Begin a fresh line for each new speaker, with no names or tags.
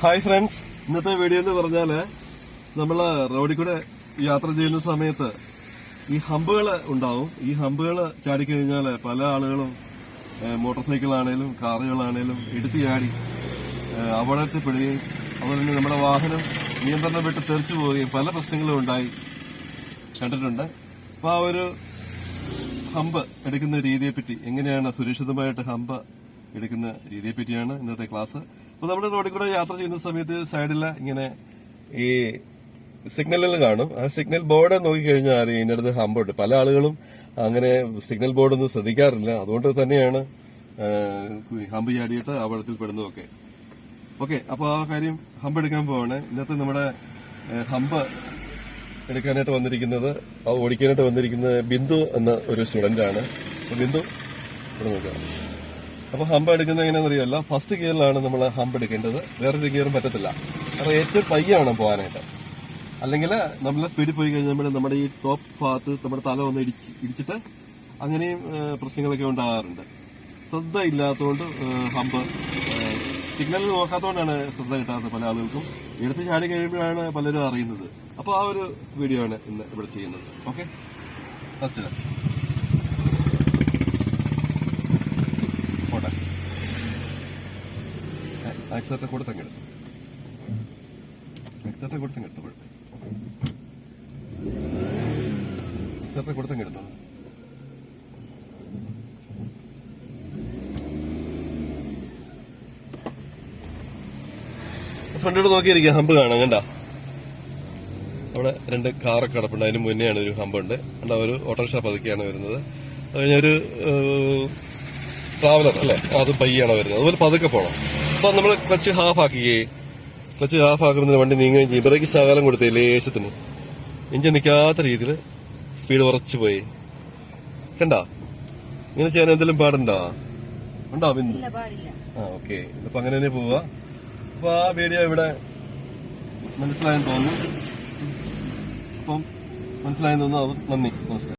Hi friends ഇന്നത്തെ video എന്ന് പറഞ്ഞാൽ നമ്മൾ റോഡിൽ കൂടെ യാത്ര ചെയ്യുന്ന സമയത്ത് ഈ ഹമ്പുകൾ ഉണ്ടാവും. ഈ ഹമ്പുകൾ ചാടിക്കഴിഞ്ഞാൽ പല ആളുകളും മോട്ടോർ സൈക്കിളാണേലും കാറുകളാണേലും എടുത്തു ചാടി ഏഹ്, അപകടത്തിൽപ്പെടുകയും അതുപോലെ തന്നെ നമ്മുടെ വാഹനം നിയന്ത്രണം വിട്ട് തെറിച്ചു പോവുകയും പല പ്രശ്നങ്ങളും ഉണ്ടായി കണ്ടിട്ടുണ്ട്. അപ്പൊ ആ ഒരു ഹമ്പ് എടുക്കുന്ന രീതിയെപ്പറ്റി എങ്ങനെയാണ് സുരക്ഷിതമായിട്ട് ഹമ്പ് എടുക്കുന്ന രീതിയെപ്പറ്റിയാണ് ഇന്നത്തെ ക്ലാസ്. അപ്പൊ നമ്മൾ റോഡിൽ കൂടെ യാത്ര ചെയ്യുന്ന സമയത്ത് സൈഡിൽ ഇങ്ങനെ ഈ സിഗ്നലുകൾ കാണും. ആ സിഗ്നൽ ബോർഡ് നോക്കിക്കഴിഞ്ഞാൽ അറിയാം അടുത്ത് ഹമ്പ് ഉണ്ട് പല ആളുകളും അങ്ങനെ സിഗ്നൽ ബോർഡൊന്നും ശ്രദ്ധിക്കാറില്ല. അതുകൊണ്ട് തന്നെയാണ് ഹമ്പ് ചാടിയിട്ട് അപകടത്തിൽ പെടുന്നതൊക്കെ. ഓക്കെ അപ്പൊ ആ കാര്യം ഹമ്പ് എടുക്കാൻ പോവാണ്. ഇന്നത്തെ നമ്മുടെ ഹമ്പ് എടുക്കാനായിട്ട് വന്നിരിക്കുന്നത് ഓടിക്കാനായിട്ട് വന്നിരിക്കുന്നത് ബിന്ദു എന്ന ഒരു സ്റ്റുഡന്റ് ആണ് ബിന്ദു ഇവിടെ നോക്കാം. അപ്പൊ ഹമ്പ് എടുക്കുന്നത് എങ്ങനെയാണെന്നറിയല്ല ഫസ്റ്റ് ഗിയറിലാണ് നമ്മൾ ഹമ്പ് എടുക്കേണ്ടത്. വേറൊരു ഗിയറും പറ്റത്തില്ല. കാരണം ഏറ്റവും പയ്യാണ് പോകാനായിട്ട്. അല്ലെങ്കിൽ നമ്മൾ സ്പീഡിൽ പോയി കഴിഞ്ഞാൽ നമ്മുടെ ഈ ടോപ്പ് ഭാഗത്ത് നമ്മുടെ തല ഒന്ന് ഇടിച്ചിട്ട് അങ്ങനെയും പ്രശ്നങ്ങളൊക്കെ ഉണ്ടാകാറുണ്ട്. ശ്രദ്ധ ഇല്ലാത്തതുകൊണ്ട് ഹമ്പ് സിഗ്നൽ നോക്കാത്തതുകൊണ്ടാണ് ശ്രദ്ധ കിട്ടാത്തത് പല ആളുകൾക്കും. എടുത്ത് ചാടി കഴിയുമ്പോഴാണ് പലരും അറിയുന്നത്. അപ്പോൾ ആ ഒരു വീഡിയോ ആണ് ഇന്ന് ഇവിടെ ചെയ്യുന്നത്. ഓക്കെ ഫസ്റ്റ് ആക്സിഡന്റ് കൊടുത്തങ്ങെടുത്തു ആക്സിഡന്റ് കൊടുത്തങ്ങെടുത്തു ആക്സിഡന്റ് കൊടുത്തങ്ങെടുത്തു ഫ്രണ്ടോട് നോക്കിയിരിക്കുക ഹമ്പ് കാണാം കണ്ട? അവിടെ രണ്ട് കാറൊക്കെ കിടപ്പുണ്ട് അതിന് മുന്നെയാണ് ഒരു ഹമ്പുണ്ട് കണ്ട ഒരു ഓട്ടോറിക്ഷ പതുക്കെയാണ് വരുന്നത്. അത് കഴിഞ്ഞ ഒരു ട്രാവലർ അല്ലേ? അത് പയ്യാണ് വരുന്നത്. അതുപോലെ പതുക്കെ പോകണം അപ്പൊ നമ്മൾ ക്ലച്ച് ഹാഫ് ആക്കിയേ. ക്ലച്ച് ഹാഫ് ആക്കുന്നതിന് വണ്ടി നീങ്ങുകയും ചെയ്യും. ബ്രേക്ക് ശകലം കൊടുത്തേ ലേശത്തിന്. എഞ്ചിൻ നിൽക്കാത്ത രീതിയിൽ സ്പീഡ് കുറച്ച് പോയി. കണ്ട? ഇങ്ങനെ ചെയ്യാൻ എന്തെങ്കിലും പാടുണ്ടോ? ഉണ്ടോ ബിന്ദു ആ ഓക്കെ. ഇപ്പൊ അങ്ങനെ തന്നെ പോവുക അപ്പൊ ആ വീഡിയോ ഇവിടെ മനസ്സിലായെന്ന് തോന്നുന്നു. അപ്പം മനസ്സിലായെന്ന് തോന്നുന്നു നന്ദി. നമസ്കാരം.